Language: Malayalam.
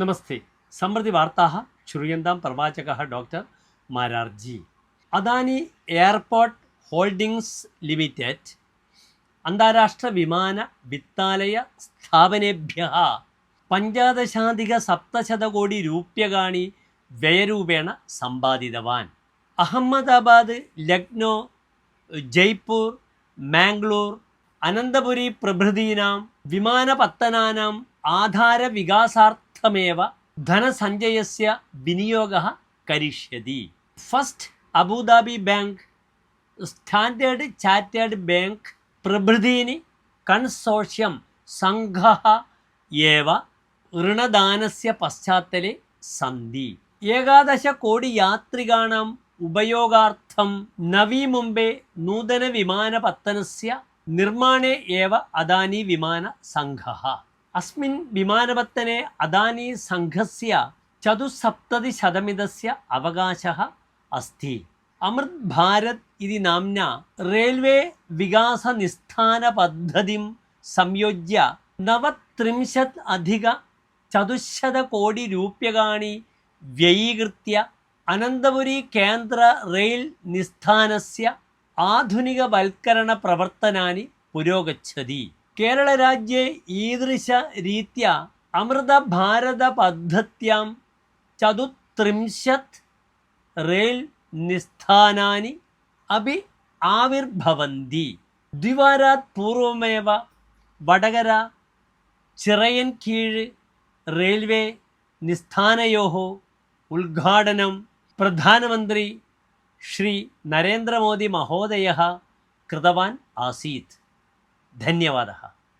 നമസ്തേ. സമൃദ്ധി വാർത്താ ശ്രൂയന്താം പ്രവാചക doctor Mararji. Adani airport holdings limited അന്താരാഷ്ട്ര വിമാന വിത്താലയ സ്ഥാപനേഭ്യ പഞ്ചാദശാധിക സപ്തശതകോടി രൂപ്യകാണി വ്യയരൂപേണ സമ്പാദിതവാൻ. അഹമ്മദാബാദ് ലക്നോ ജയ്പൂർ മാംഗ്ലൂർ അനന്തപുരി പ്രഭൃതീനാം വിമാനപത്തനാനാം തഥാർത്ഥമേവ ധനസഞ്ചയസ്യ വിനിയോഗ കരിഷ്യതി first Abu Dhabi bank standard chartered bank പ്രഭൃതീനി consortium സംഘ ഏവ ഋണദാനസ്യ പശ്ചാത്തലെ സന്ധി. ഏകാദശ കോടി യാത്രികാണാം ഉപയോഗാർത്ഥം നവീ മുംബൈ നൂതന വിമാനപത്തനസ്യ നിർമ്മാണേ ഏവ അദാനി വിമാന സംഘ. അസ്മിൻ വിമാനപത്തനെ അദാനി സംഘസ്യ ചതുസപ്തതി ശതമിതസ്യ അവകാശ അസ്ഥി അമൃത് ഭാരത് ഇതി നാംന റെയിൽവേ വികാസ നിസ്ഥാന പദ്ധതിം സംയോജ്യ നവത്രിംശത് അധിക ചതുശത കോടി രൂപ്യകാണി വ്യയീകൃത്യ അനന്തപുരി കേന്ദ്ര റെയിൽ നിസ്ഥാനസ്യ ആധുനികവൽക്കരണ പ്രവർത്തനാനി പുരോഗച്ഛതി. केरळराज्ये ईदृशरीत्या अमृतभारतपद्धत्यां चतुस्त्रिंशत् रैल् निस्थानानि अपि आविर्भवन्ति द्विवारात् पूर्वमेव വടകര ചിറയൻകീഴ് റെയിൽവേ നിസ്ഥാനയോः ഉദ്ഘാടനം പ്രധാനമന്ത്രി ശ്രീ നരേന്ദ്രമോദി മഹോദയः कृतवान् आसीत् धन्यवादः।